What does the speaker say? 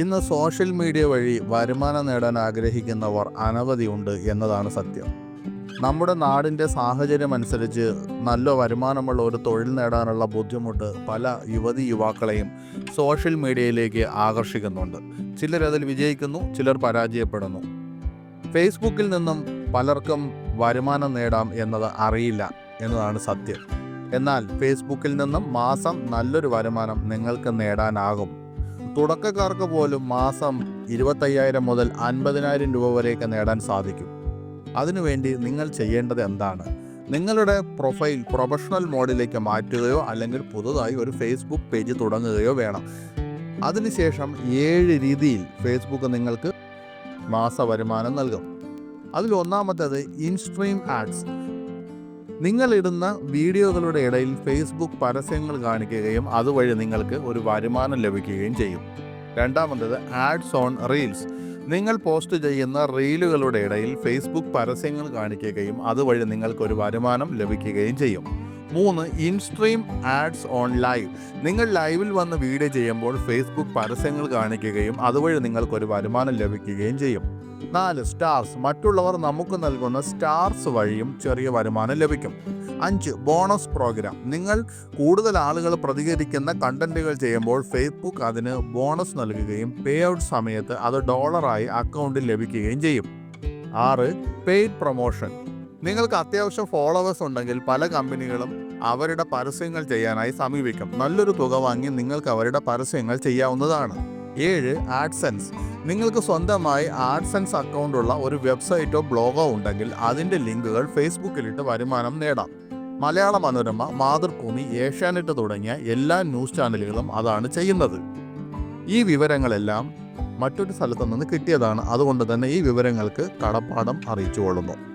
ഇന്ന് social media വഴി വരുമാനം നേടാൻ ആഗ്രഹിക്കുന്നവർ അനവധിയുണ്ട് എന്നതാണ് സത്യം. നമ്മുടെ നാടിന്റെ സാഹചര്യം അനുസരിച്ച് നല്ല വരുമാനമുള്ള ഒരു തൊഴിൽ നേടാനുള്ള ബുദ്ധിമുട്ട് പല യുവതി യുവാക്കളെയും സോഷ്യൽ മീഡിയയിലേക്ക് ആകർഷിക്കുന്നുണ്ട്. ചിലരതിൽ വിജയിക്കുന്നു ചിലർ പരാജയപ്പെടുന്നു. ഫേസ്ബുക്കിൽ നിന്നും പലർക്കും വരുമാനം നേടാം എന്നത് അറിയില്ല എന്നതാണ് സത്യം. എന്നാൽ ഫേസ്ബുക്കിൽ നിന്നും മാസം നല്ലൊരു വരുമാനം നിങ്ങൾക്ക് നേടാനാകും. തുടക്കക്കാർക്ക് പോലും മാസം ഇരുപത്തയ്യായിരം മുതൽ അൻപതിനായിരം രൂപ വരെയൊക്കെ നേടാൻ സാധിക്കും. അതിനുവേണ്ടി നിങ്ങൾ ചെയ്യേണ്ടത് എന്താണ്? നിങ്ങളുടെ പ്രൊഫൈൽ പ്രൊഫഷണൽ മോഡിലേക്ക് മാറ്റുകയോ അല്ലെങ്കിൽ പുതുതായി ഒരു ഫേസ്ബുക്ക് പേജ് തുടങ്ങുകയോ വേണം. അതിനുശേഷം ഏഴ് രീതിയിൽ ഫേസ്ബുക്ക് നിങ്ങൾക്ക് മാസ വരുമാനം നൽകും. അതിൽ ഒന്നാമത്തേത് ഇൻസ്ട്രീം ആഡ്സ്. നിങ്ങളിടുന്ന വീഡിയോകളുടെ ഇടയിൽ ഫേസ്ബുക്ക് പരസ്യങ്ങൾ കാണിക്കുകയും അതുവഴി നിങ്ങൾക്ക് ഒരു വരുമാനം ലഭിക്കുകയും ചെയ്യും. രണ്ടാമത്തേത് ആഡ്സ് ഓൺ റീൽസ് നിങ്ങൾ പോസ്റ്റ് ചെയ്യുന്ന റീലുകളുടെ ഇടയിൽ ഫേസ്ബുക്ക് പരസ്യങ്ങൾ കാണിക്കുകയും അതുവഴി നിങ്ങൾക്ക് ഒരു വരുമാനം ലഭിക്കുകയും ചെയ്യും. മൂന്ന് ഇൻസ്ട്രീം ആഡ്സ് ഓൺ ലൈവ് നിങ്ങൾ ലൈവിൽ വന്ന് വീഡിയോ ചെയ്യുമ്പോൾ ഫേസ്ബുക്ക് പരസ്യങ്ങൾ കാണിക്കുകയും അതുവഴി നിങ്ങൾക്കൊരു വരുമാനം ലഭിക്കുകയും ചെയ്യും. നാല് സ്റ്റാർസ്. മറ്റുള്ളവർ നമുക്ക് നൽകുന്ന സ്റ്റാർസ് വഴിയും ചെറിയ വരുമാനം ലഭിക്കും. അഞ്ച് ബോണസ് പ്രോഗ്രാം. നിങ്ങൾ കൂടുതൽ ആളുകൾ പ്രതികരിക്കുന്ന കണ്ടന്റുകൾ ചെയ്യുമ്പോൾ ഫേസ്ബുക്ക് അതിന് ബോണസ് നൽകുകയും പേ ഔട്ട് സമയത്ത് അത് ഡോളറായി അക്കൗണ്ടിൽ ലഭിക്കുകയും ചെയ്യും. ആറ് പെയ്ഡ് പ്രൊമോഷൻ നിങ്ങൾക്ക് അത്യാവശ്യം ഫോളോവേഴ്സ് ഉണ്ടെങ്കിൽ പല കമ്പനികളും അവരുടെ പരസ്യങ്ങൾ ചെയ്യാനായി സമീപിക്കും. നല്ലൊരു തുക വാങ്ങി നിങ്ങൾക്ക് അവരുടെ പരസ്യങ്ങൾ ചെയ്യാവുന്നതാണ്. ഏഴ് ആഡ്സെൻസ് നിങ്ങൾക്ക് സ്വന്തമായി ആഡ്സെൻസ് അക്കൗണ്ടുള്ള ഒരു വെബ്സൈറ്റോ ബ്ലോഗോ ഉണ്ടെങ്കിൽ അതിന്റെ ലിങ്കുകൾ ഫേസ്ബുക്കിലിട്ട് വരുമാനം നേടാം. മലയാള മനോരമ മാതൃഭൂമി ഏഷ്യാനെറ്റ് തുടങ്ങിയ എല്ലാ ന്യൂസ് ചാനലുകളും അതാണ് ചെയ്യുന്നത്. ഈ വിവരങ്ങളെല്ലാം മറ്റൊരു സ്ഥലത്തു നിന്ന് കിട്ടിയതാണ്. അതുകൊണ്ട് തന്നെ ഈ വിവരങ്ങൾക്ക് കടപ്പാടം അറിയിച്ചുകൊള്ളുന്നു.